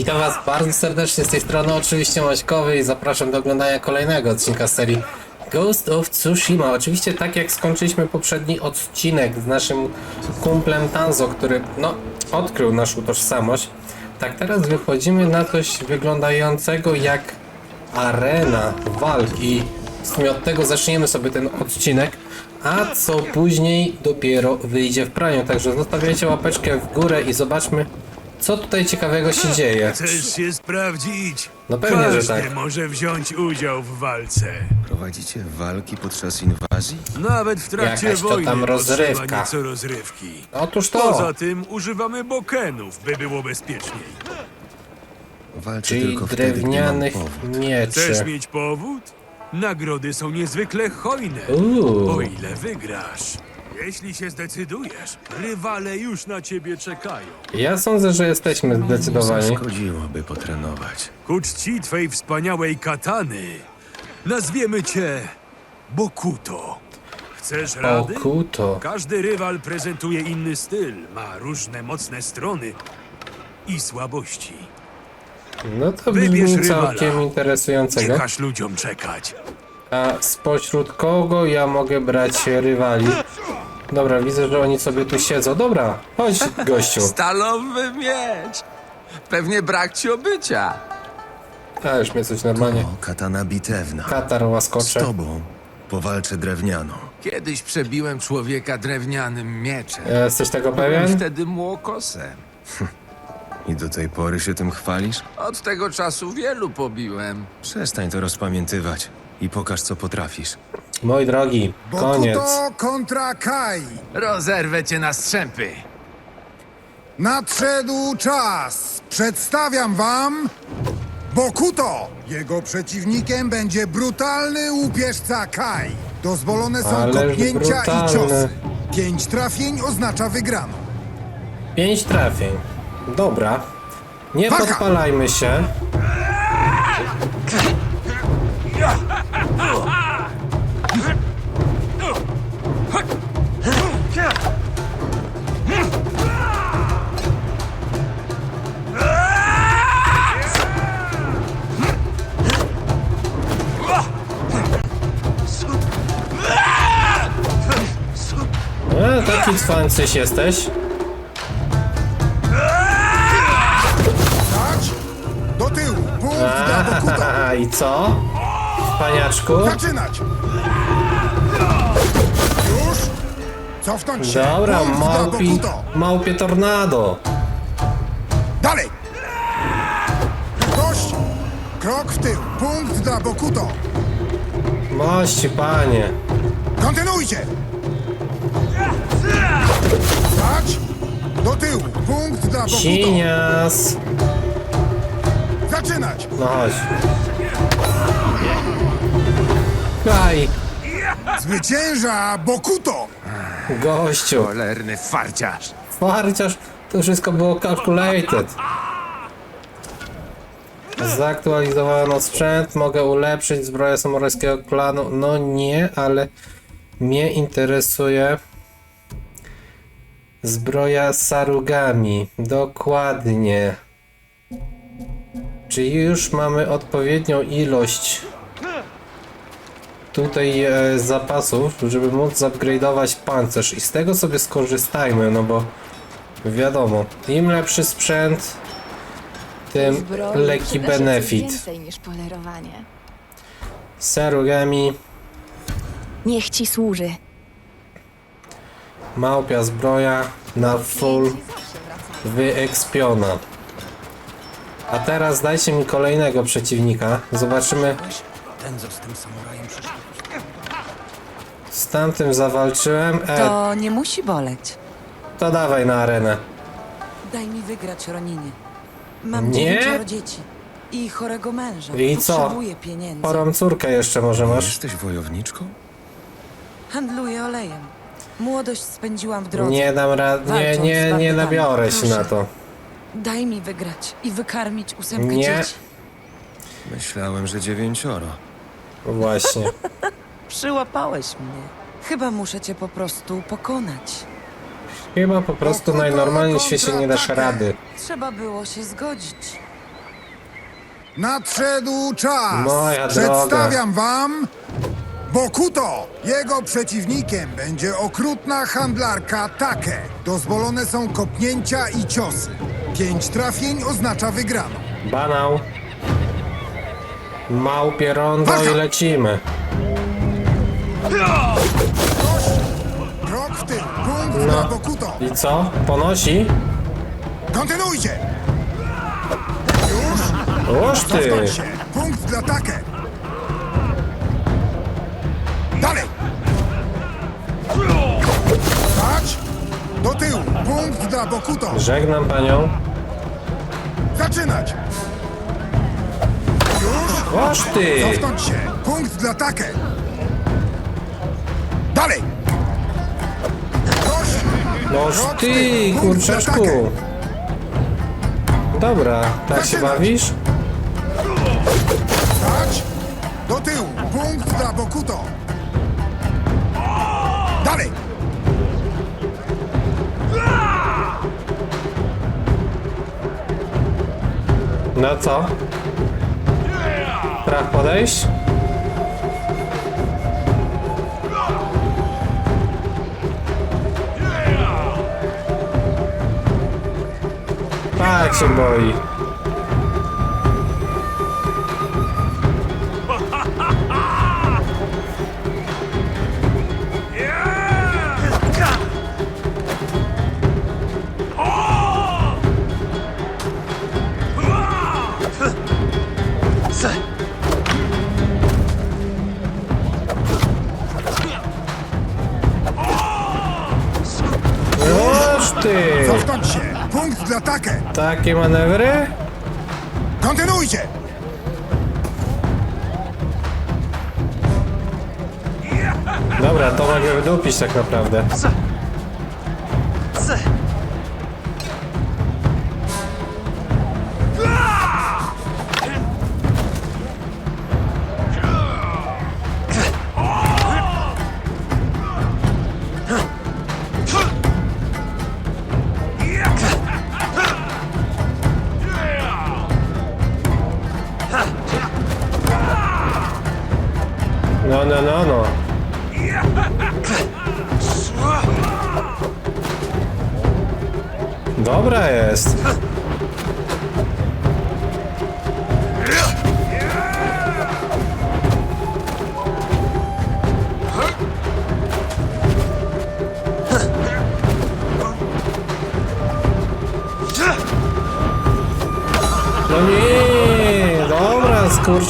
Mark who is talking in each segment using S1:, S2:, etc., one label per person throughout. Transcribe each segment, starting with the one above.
S1: Witam Was bardzo serdecznie z tej strony, oczywiście Maćkowy i zapraszam do oglądania kolejnego odcinka z serii Ghost of Tsushima. Oczywiście tak jak skończyliśmy poprzedni odcinek z naszym kumplem Tanzo, który no, odkrył naszą tożsamość, tak teraz wychodzimy na coś wyglądającego jak arena walk i w sumie od tego zaczniemy sobie ten odcinek, a co później dopiero wyjdzie w praniu. Także zostawiajcie łapeczkę w górę i zobaczmy, co tutaj ciekawego się dzieje.
S2: Chcesz się sprawdzić?
S1: No pewnie, że
S2: Każdy
S1: tak.
S2: może wziąć udział w walce.
S3: Prowadzicie walki podczas inwazji?
S2: Nawet w trakcie
S1: Jakaś to
S2: wojny
S1: tam
S2: potrzeba
S1: rozrywka.
S2: nieco rozrywki.
S1: Otóż to,
S2: Poza tym używamy bokenów, by było bezpieczniej.
S3: Walczę
S1: czyli
S3: tylko wtedy,
S1: drewnianych
S3: gdy mam powód.
S1: mieczy.
S2: Chcesz mieć powód? Nagrody są niezwykle hojne.
S1: Uuu.
S2: O ile wygrasz. Jeśli się zdecydujesz, rywale już na ciebie czekają.
S1: Ja sądzę, że jesteśmy zdecydowani.
S3: Zaszkodziłoby potrenować.
S2: Ku czci twej wspaniałej katany nazwiemy cię Bokuto. Chcesz rady?
S1: Okuto.
S2: Każdy rywal prezentuje inny styl, ma różne mocne strony i słabości.
S1: No to
S2: Wybierz
S1: brzmi
S2: rywala.
S1: całkiem
S2: Nie
S1: interesującego.
S2: każ ludziom czekać.
S1: A spośród kogo ja mogę brać rywali? Dobra, widzę, że oni sobie tu siedzą. Dobra, chodź gościu.
S4: Stalowy miecz! Pewnie brak ci obycia.
S1: A już mnie coś normalnie.
S3: O, katana bitewna.
S1: Katar
S3: Z
S1: łaskocze.
S3: tobą powalczę drewnianą.
S4: Kiedyś przebiłem człowieka drewnianym mieczem.
S1: Jesteś tego
S4: Byłem
S1: pewien?
S4: wtedy młokosem.
S3: I do tej pory się tym chwalisz?
S4: Od tego czasu wielu pobiłem.
S3: Przestań to rozpamiętywać i pokaż, co potrafisz.
S1: Mój drogi, koniec.
S5: Bokuto kontra Kai.
S4: Rozerwę cię na strzępy.
S5: Nadszedł czas. Przedstawiam wam Bokuto. Jego przeciwnikiem będzie brutalny łupieżca Kai. Dozwolone są
S1: Ależ
S5: kopnięcia
S1: brutalny.
S5: i ciosy. Pięć trafień oznacza wygraną.
S1: Pięć trafień. Dobra. Nie
S5: Walka!
S1: podpalajmy się. E, taki cwańcyś jesteś.
S5: Stać. Do tyłu. Punkt
S1: i co? Paniaczku?
S5: Zaczynać. Już. Cofnąć się.
S1: Dobra,
S5: dla
S1: małpi,
S5: Bokuto.
S1: małpie tornado.
S5: Dalej! Dość! Krok w tył. Punkt dla Bokuto.
S1: Mości, panie.
S5: Kontynuujcie! Stać! Do tyłu. Punkt dla Bokuto.
S1: Sinias.
S5: Zaczynać!
S1: No chodź. Kaj,
S5: Zwycięża Bokuto!
S1: gościu.
S4: Cholerny farciarz.
S1: Farciarz, to wszystko było calculated. Zaktualizowano sprzęt, mogę ulepszyć zbroję samurajskiego klanu. No nie, ale mnie interesuje zbroja Sarugami. Dokładnie. Czy już mamy odpowiednią ilość tutaj e, zapasów, żeby móc upgrade'ować pancerz i z tego sobie skorzystajmy, no bo wiadomo, im lepszy sprzęt, tym
S6: Zbroi
S1: leki
S6: przyda się coś
S1: benefit.
S6: więcej niż polerowanie.
S1: Serugami,
S6: Niech ci służy.
S1: małpia zbroja na full wyekspiona. A teraz dajcie mi kolejnego przeciwnika. Zobaczymy. Z tamtym zawalczyłem. E,
S7: To nie musi boleć.
S1: to dawaj na arenę.
S7: Daj mi wygrać, Roninie. Mam
S1: Nie?
S7: dziewięcioro dzieci i chorego męża.
S1: I co?
S7: Potrzebuję pieniędzy.
S1: Chorą córkę jeszcze może masz.
S3: Jesteś wojowniczką?
S7: Handluję olejem. Młodość spędziłam w drodze.
S1: Nie dam rady, nie,
S7: Walcząc z
S1: nie, nie
S7: bandytami.
S1: nabiorę się
S7: Proszę.
S1: na to.
S7: Daj mi wygrać i wykarmić ósemkę
S1: Nie.
S7: dzieci.
S3: Myślałem, że dziewięcioro.
S1: Właśnie.
S7: Przyłapałeś mnie. Chyba muszę cię po prostu pokonać.
S1: Chyba po prostu najnormalniej w świecie nie dasz rady.
S7: Trzeba było się zgodzić.
S5: Nadszedł czas!
S1: Moja
S5: Przedstawiam wam Bokuto! Jego przeciwnikiem będzie okrutna handlarka Take. Dozwolone są kopnięcia i ciosy. Pięć trafień oznacza wygraną.
S1: Banał. Małpie rondo i lecimy.
S5: Krok w tył. Punkt
S1: No.
S5: Bokuto.
S1: I co? Ponosi?
S5: Kontynuujcie!
S1: Oż ty!
S5: Się. Punkt dla Take. Dalej! Stać! Do tyłu. Punkt dla Bokuto.
S1: Żegnam panią.
S5: Zaczynać! Już!
S1: Oż ty!
S5: Cofnąć się. Punkt dla Take. Dalej!
S1: Noż ty, kurczaczku! Dobra, tak się bawisz?
S5: Stać! Do tyłu. Punkt dla Bokuto. Dalej!
S1: No co? Traf podejść? Tak się Takie manewry?
S5: Kontynuujcie!
S1: Dobra, to mogę wydupić tak naprawdę.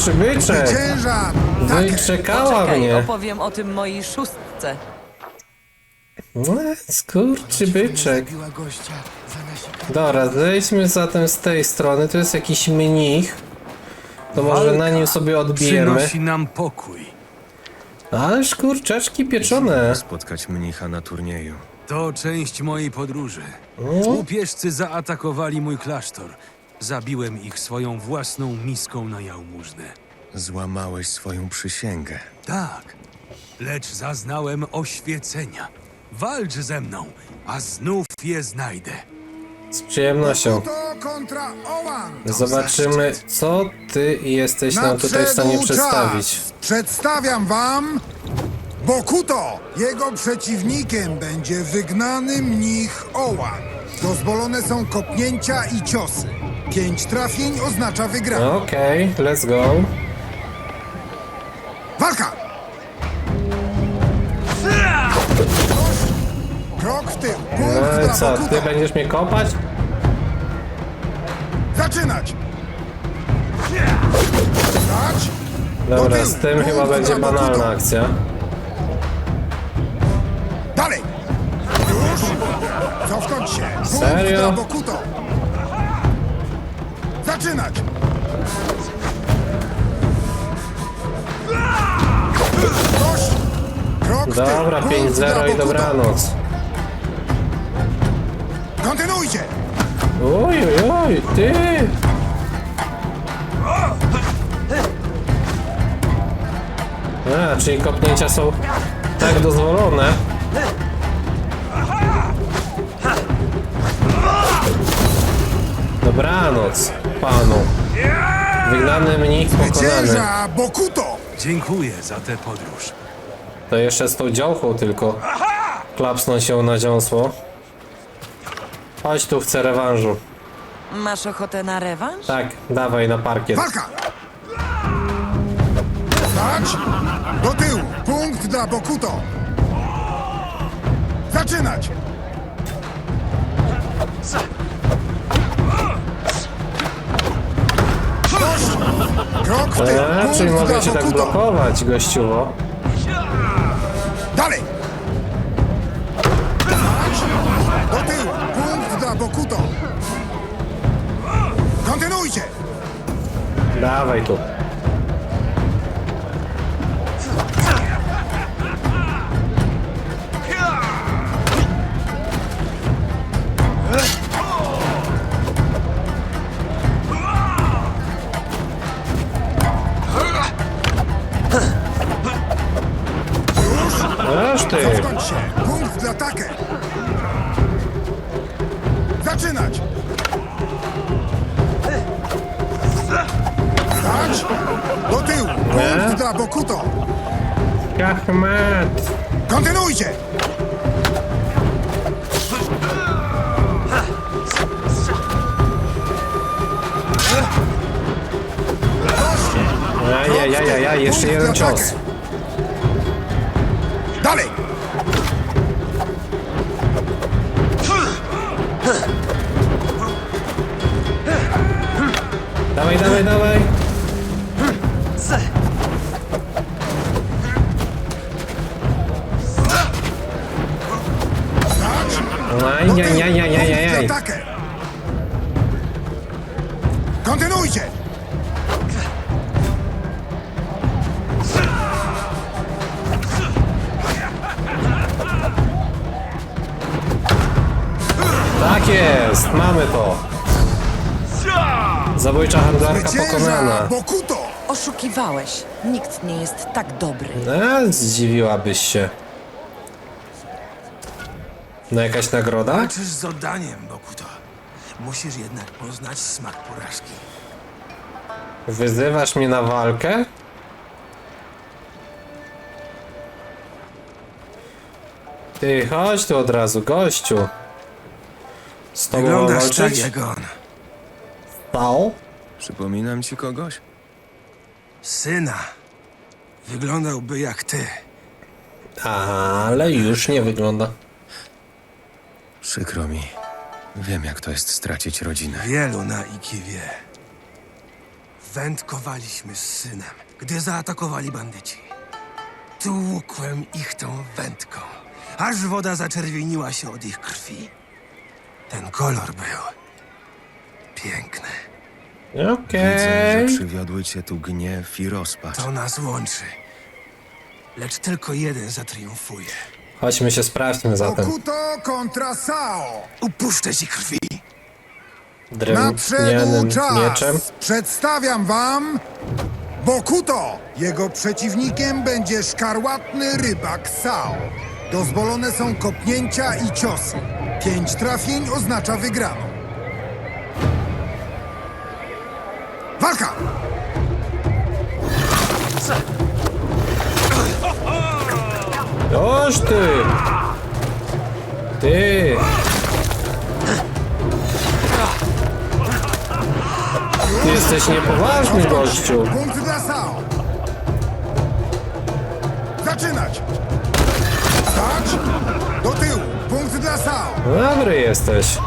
S5: Ciężar! Take.
S1: Wyczekała
S7: Poczekaj,
S1: mnie.
S7: opowiem o tym mojej szóstce.
S1: No, Skurczybyczek. Dobra, zejdźmy zatem z tej strony. Tu jest jakiś mnich. To może na nim sobie odbijemy.
S2: Przynosi nam pokój.
S1: Ależ kurczaczki pieczone.
S3: Spotkać mnicha na turnieju.
S2: To część mojej podróży. Łupieżcy zaatakowali mój klasztor. Zabiłem ich swoją własną miską na jałmużnę.
S3: Złamałeś swoją przysięgę.
S2: Tak, lecz zaznałem oświecenia. Walcz ze mną, a znów je znajdę.
S1: Z przyjemnością.
S5: To kontra Owan.
S1: Zobaczymy, co ty jesteś nam tutaj w stanie
S5: Nadszedł
S1: przedstawić.
S5: czas. Przedstawiam wam Bokuto. Jego przeciwnikiem będzie wygnany mnich Owan. Dozwolone są kopnięcia i ciosy. Pięć trafień oznacza wygraną.
S1: Okej, let's go.
S5: Walka! Krok w tył. Punkt
S1: No i
S5: dla
S1: co, ty będziesz mnie kopać?
S5: Zaczynać! Stać!
S1: Dobra,
S5: tyłu.
S1: z tym
S5: Punkt
S1: chyba będzie banalna akcja.
S5: Dalej! Już! Cofnąć się! Punkt
S1: Serio?
S5: Zaczynać!
S1: Dobra,
S5: Punkt dla
S1: 5-0 i dobranoc.
S5: Kontynuujcie!
S1: Oj, oj, oj, ty! A, czyli kopnięcia są tak dozwolone. Dobranoc panu. Wygnany mnich pokonany.
S5: Bokuto!
S2: Dziękuję za tę podróż.
S1: To jeszcze z tą działką tylko. Klapsnął się na dziąsło. Chodź tu, chcę rewanżu.
S7: Masz ochotę na rewanż?
S1: Tak, dawaj na parkiet.
S5: Walka! Stać! Do tyłu! Punkt dla Bokuto! Zaczynać! Krok w tył!
S1: Eee, czyli mogę cię tak
S5: Bokuto!
S1: blokować, gościuwo.
S5: Dalej! Do tyłu! Punkt dla Bokuto! Kontynuujcie!
S1: Dawaj tu. Ty.
S5: Skończ się! Punkt dla Take! Zaczynać! Stać! Do tyłu! Punkt dla Bokuto!
S1: Kachmat.
S5: Kontynuujcie!
S1: Ajajajajaj, jeszcze
S5: Punkt
S1: jeden
S5: dla
S1: cios.
S5: Take. Dalej!
S1: Dawaj, dawaj, dawaj.
S5: Kontynuujcie!
S1: Tak jest, mamy to. Zabójcza handlarka pokonana.
S5: Bokuto!
S7: Oszukiwałeś. Nikt nie jest tak dobry.
S1: A, zdziwiłabyś się. No jakaś nagroda?
S8: Walczysz z oddaniem, Bokuto. Musisz jednak poznać smak porażki.
S1: Wyzywasz mnie na walkę? Ty, chodź tu od razu, gościu. Z tobą mam
S8: Wyglądasz tak
S1: walczyć?
S8: jak on.
S1: Stał?
S3: Przypominam ci kogoś?
S8: Syna. Wyglądałby jak ty.
S1: Ale już nie wygląda.
S3: Przykro mi. Wiem, jak to jest stracić rodzinę.
S8: Wielu na Iki wie. Wędkowaliśmy z synem, gdy zaatakowali bandyci. Tłukłem ich tą wędką, aż woda zaczerwieniła się od ich krwi. Ten kolor był piękny.
S1: Okej.
S3: Widzę, że przywiodły cię tu gniew i rozpacz.
S8: To nas łączy. Lecz tylko jeden zatriumfuje.
S1: Chodźmy się sprawdźmy zatem.
S5: Bokuto kontra Sao!
S8: Upuszczę ci krwi.
S5: Nadszedł
S1: Drewnianym
S5: czas!
S1: mieczem.
S5: Przedstawiam wam Bokuto! Jego przeciwnikiem będzie szkarłatny rybak Sao. Dozwolone są kopnięcia i ciosy. Pięć trafień oznacza wygraną. Walka!
S1: Oż ty! Ty! Ty jesteś niepoważny, gościu.
S5: Punkt dla Sao. Zaczynać! Stać! Do tyłu! Punkt dla Sao.
S1: Dobry jesteś.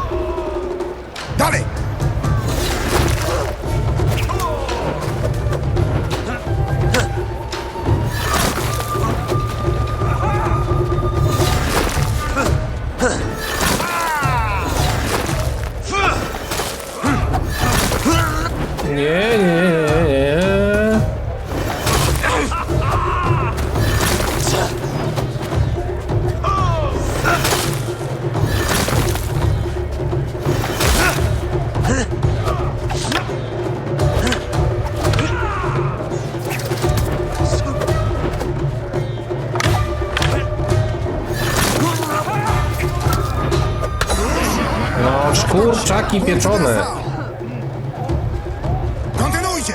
S1: kurczaki pieczone. Kontynuujcie!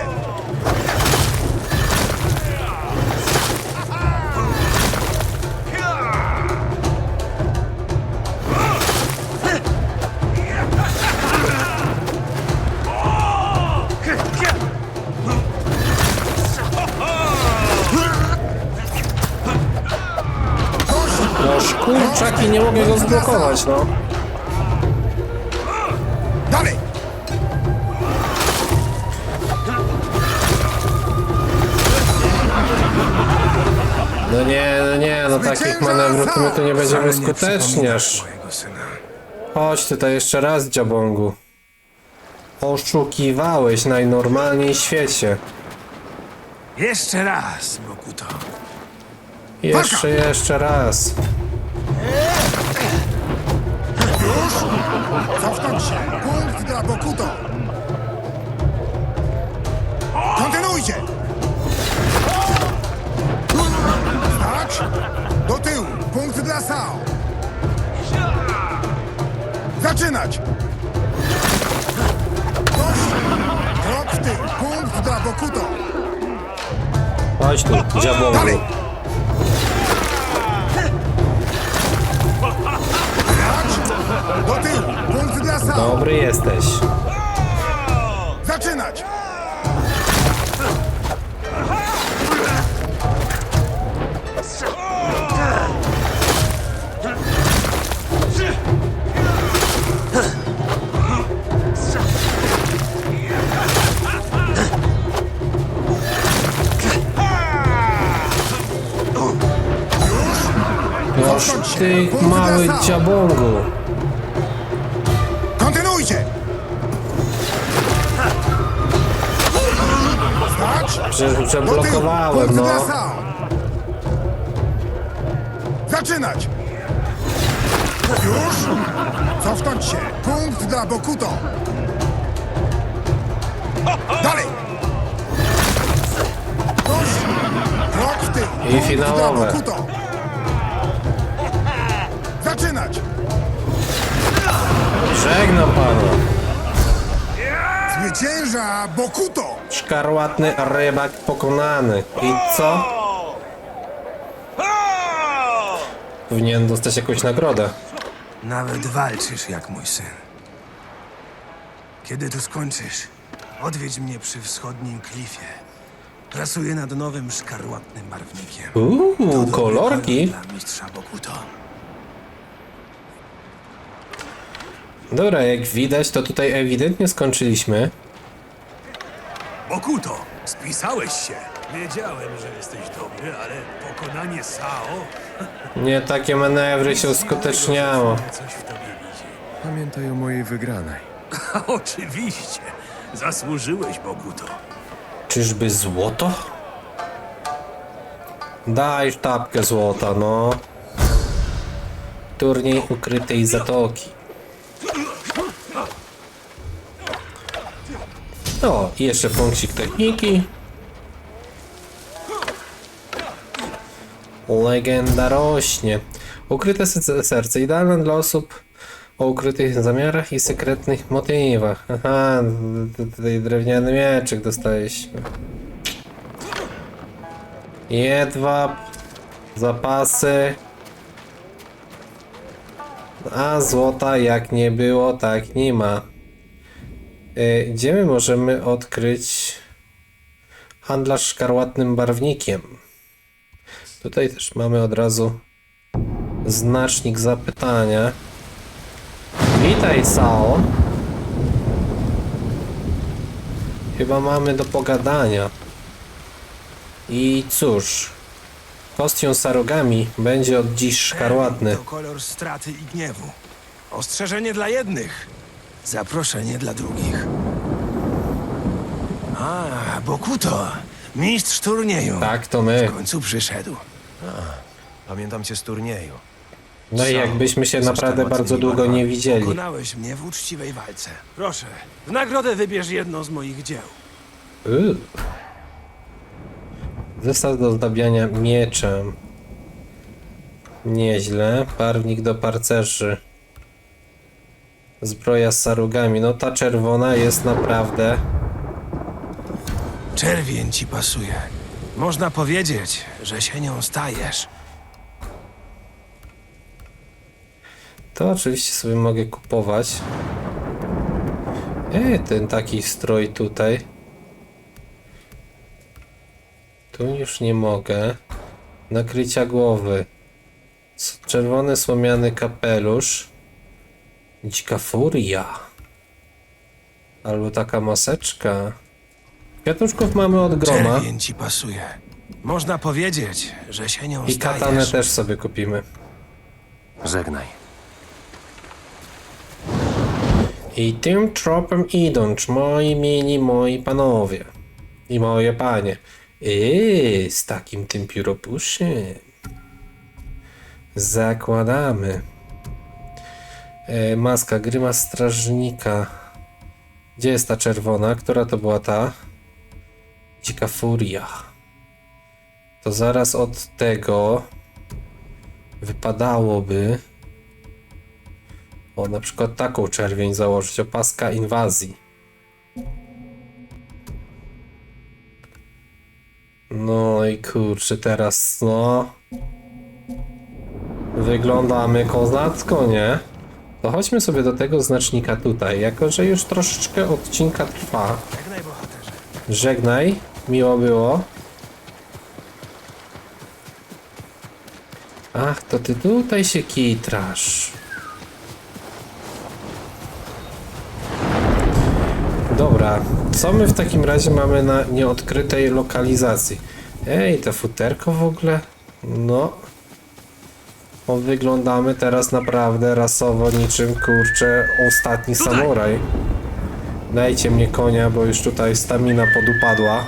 S1: No
S5: kurczaki,
S1: nie mogę go zblokować, no. To my tu nie będziemy
S8: mojego syna.
S1: Chodź tutaj jeszcze raz, dziabągu. Oszukiwałeś najnormalniej w świecie.
S8: Jeszcze raz, Bokuto.
S1: Jeszcze, jeszcze raz.
S5: Cofnąć się! Punkt dla Bokuto! Kontynuujcie! Stać! Do tyłu! Sao! Zaczynać! Krok w tył! Punkt dla Bokuto!
S1: Chodź tu, dziabągu.
S5: Dalej! Stać! Do tyłu! Punkt dla Sao!
S1: Dobry jesteś. Ty mały dziabągu.
S5: Kontynuujcie! Stać!
S1: Że, że
S5: Do tyłu!
S1: blokowałem,
S5: Punkt dla
S1: no.
S5: Zaczynać! Już! Cofnąć się! Punkt dla Bokuto! Dalej! Krok w tył!
S1: I finałowe.
S5: Zaczynać!
S1: Żegnam panu.
S5: Zwycięża Bokuto!
S1: Szkarłatny rybak pokonany. I co? Powinien dostać jakąś nagrodę.
S8: Nawet walczysz jak mój syn. Kiedy tu skończysz, odwiedź mnie przy wschodnim klifie. Pracuję nad nowym szkarłatnym barwnikiem.
S1: Uuu,
S8: dobry
S1: kolorki.
S8: kolor Dla mistrza Bokuto.
S1: Dobra, jak widać, to tutaj ewidentnie skończyliśmy.
S2: Okuto, spisałeś się. Wiedziałem, że jesteś dobry, ale pokonanie Sao
S1: Nie takie manewry się uskuteczniało.
S2: coś w tobie widzi.
S3: Pamiętaj o mojej wygranej.
S2: Oczywiście, zasłużyłeś, Bokuto.
S1: Czyżby złoto? Daj sztabkę złota, no. Turniej ukrytej zatoki. O, i jeszcze punkcik techniki. Legenda rośnie. Ukryte se- serce idealne dla osób o ukrytych zamiarach i sekretnych motywach. Aha, tutaj drewniany mieczyk dostaliśmy. Jedwab, zapasy. A złota jak nie było, tak nie ma. Y, Gdzie my możemy odkryć handlarz szkarłatnym barwnikiem? Tutaj też mamy od razu znacznik zapytania. Witaj, Sao. Chyba mamy do pogadania. I cóż, kostium Sarugami będzie od dziś szkarłatny.
S8: To kolor straty i gniewu. Ostrzeżenie dla jednych, zaproszenie dla drugich. A, Bokuto, mistrz turnieju.
S1: Tak, to my.
S8: W końcu przyszedł.
S3: Pamiętam cię z turnieju.
S1: No i jakbyśmy się naprawdę bardzo długo nie widzieli.
S8: Pokonałeś mnie w uczciwej walce. Proszę, w nagrodę wybierz jedno z moich dzieł.
S1: Uuu. Zestaw do zdabiania mieczem. Nieźle. Barwnik do parcerzy. Zbroja z sarugami. No ta czerwona jest naprawdę...
S8: Czerwień ci pasuje. Można powiedzieć, że się nią stajesz.
S1: To oczywiście sobie mogę kupować. E, ten taki strój tutaj. Tu już nie mogę. Nakrycia głowy. Czerwony słomiany kapelusz. Dzika furia. Albo taka maseczka. Kwiatuszków mamy od groma.
S8: Czerwień ci pasuje. Można powiedzieć, że się nią
S1: I katanę też sobie kupimy.
S3: Żegnaj.
S1: I tym tropem idąc, moi mili, moi panowie i moje panie, i z takim tym pióropuszem zakładamy e, maska gryma strażnika. Gdzie jest ta czerwona? Która to była ta? Dzika furia. To zaraz od tego wypadałoby o, na przykład taką czerwień założyć, opaska inwazji. No i kurczę, teraz no... Wyglądamy kozacko, nie? To chodźmy sobie do tego znacznika tutaj, jako że już troszeczkę odcinka trwa.
S8: Żegnaj, bohaterze.
S1: Żegnaj, miło było. Ach, to ty tutaj się kitrasz. Dobra, co my w takim razie mamy na nieodkrytej lokalizacji? Ej, to futerko w ogóle? No. Wyglądamy teraz naprawdę rasowo niczym, kurczę, ostatni samuraj. Dajcie mnie konia, bo już tutaj stamina podupadła.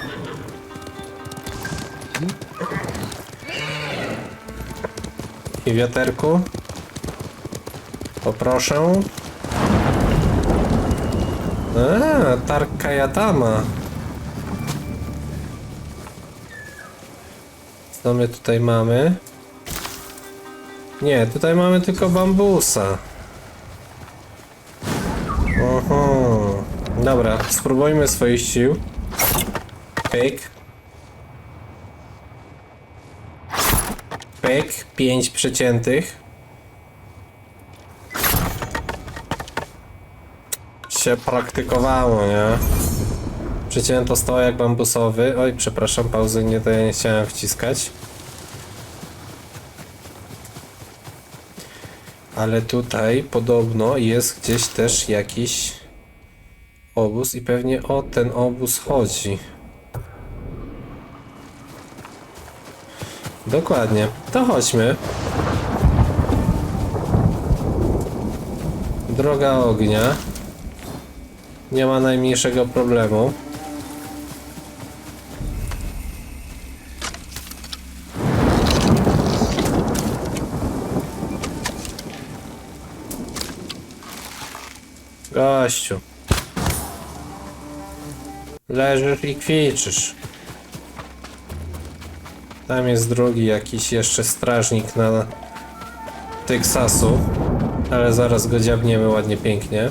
S1: I wiaterku. Poproszę. A, targ Kajatama. Co my tutaj mamy? Nie, tutaj mamy tylko bambusa. Oho. Dobra, spróbujmy swoich sił. Pyk. Pyk, pięć przeciętych. Się praktykowało, nie? Przecięto stojak bambusowy. Oj, przepraszam, pauzy nie, nie chciałem wciskać. Ale tutaj podobno jest gdzieś też jakiś obóz i pewnie o ten obóz chodzi. Dokładnie. To chodźmy. Droga ognia. Nie ma najmniejszego problemu. Gościu. Leżysz i kwiczysz. Tam jest drugi jakiś jeszcze strażnik na Teksasu. Ale zaraz go dziabniemy ładnie, pięknie.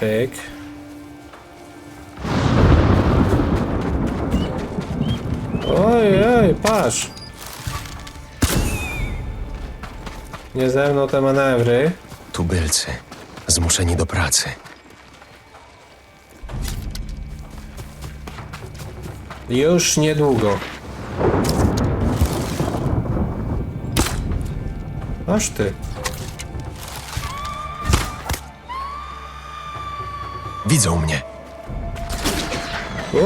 S1: Pyk. Oj, oj, patrz. Nie ze mną te manewry.
S3: Tubylcy. Zmuszeni do pracy.
S1: Już niedługo. Aż ty.
S3: Widzą mnie.
S1: Wow!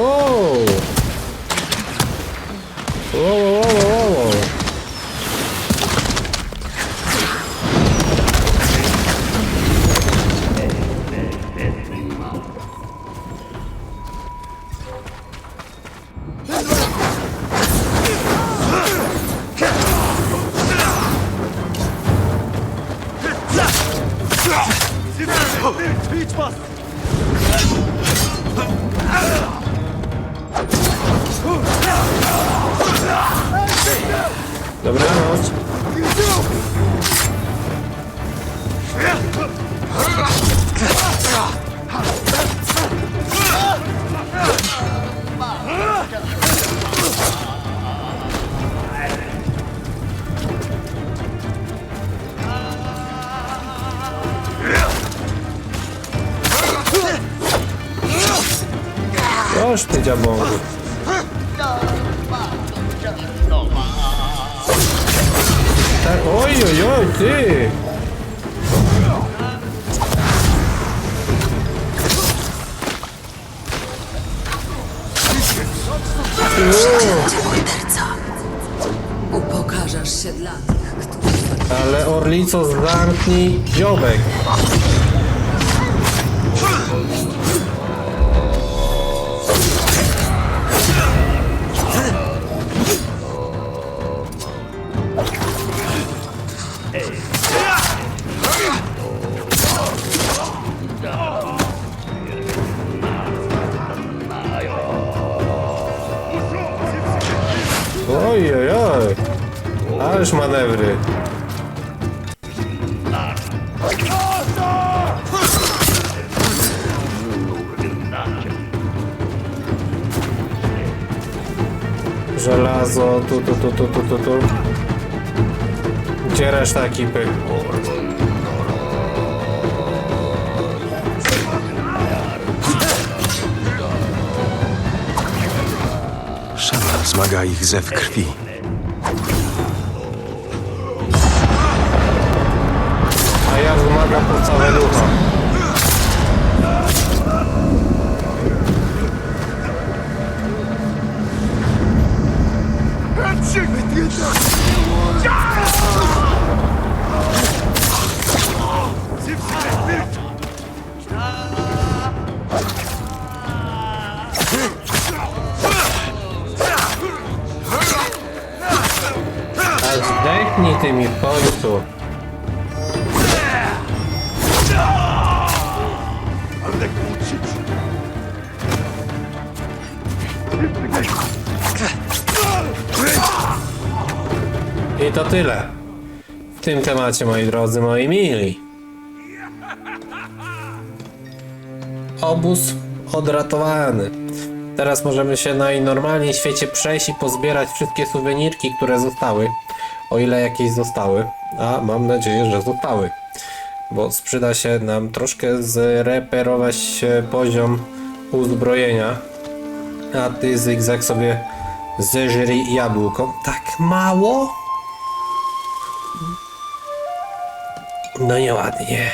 S1: Wow, wow, wow, wow.
S3: Zew krwi.
S1: A ja wymagam po całe ducha. Zdechnij ty mi w końcu. I to tyle. W tym temacie, moi drodzy, moi mili. Obóz odratowany. Teraz możemy się najnormalniej w świecie przejść i pozbierać wszystkie suwenirki, które zostały. O ile jakieś zostały. A mam nadzieję, że zostały. Bo sprzyda się nam troszkę zreperować poziom uzbrojenia. A ty zygzak sobie zeżrij jabłko. Tak mało? No nieładnie.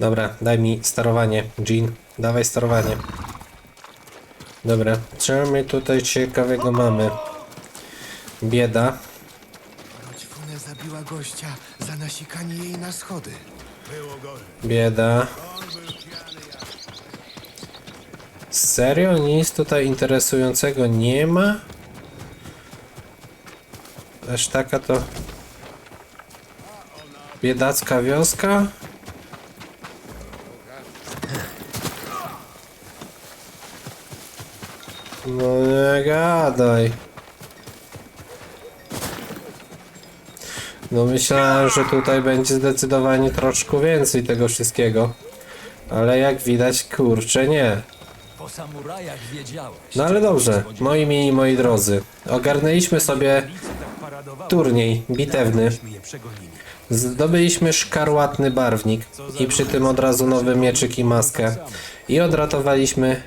S1: Dobra, daj mi sterowanie. Jean, dawaj sterowanie. Dobra, co my tutaj ciekawego mamy? Bieda.
S8: Zabiła gościa za nasikanie jej na schody.
S1: Bieda. Serio? Nic tutaj interesującego nie ma? Aż taka to... Biedacka wioska? No nie gadaj. No myślałem, że tutaj będzie zdecydowanie troszkę więcej tego wszystkiego. Ale jak widać, kurczę nie.
S2: Po samurajach wiedziałeś.
S1: No ale dobrze, moi mili, moi drodzy. Ogarnęliśmy sobie turniej bitewny. Zdobyliśmy szkarłatny barwnik i przy tym od razu nowy mieczyk i maskę. I odratowaliśmy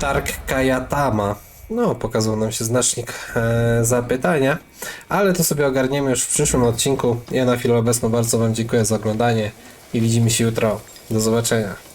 S1: Tark Kayatama. No, pokazał nam się znacznik e, zapytania, ale to sobie ogarniemy już w przyszłym odcinku. Ja na chwilę obecną bardzo Wam dziękuję za oglądanie i widzimy się jutro. Do zobaczenia.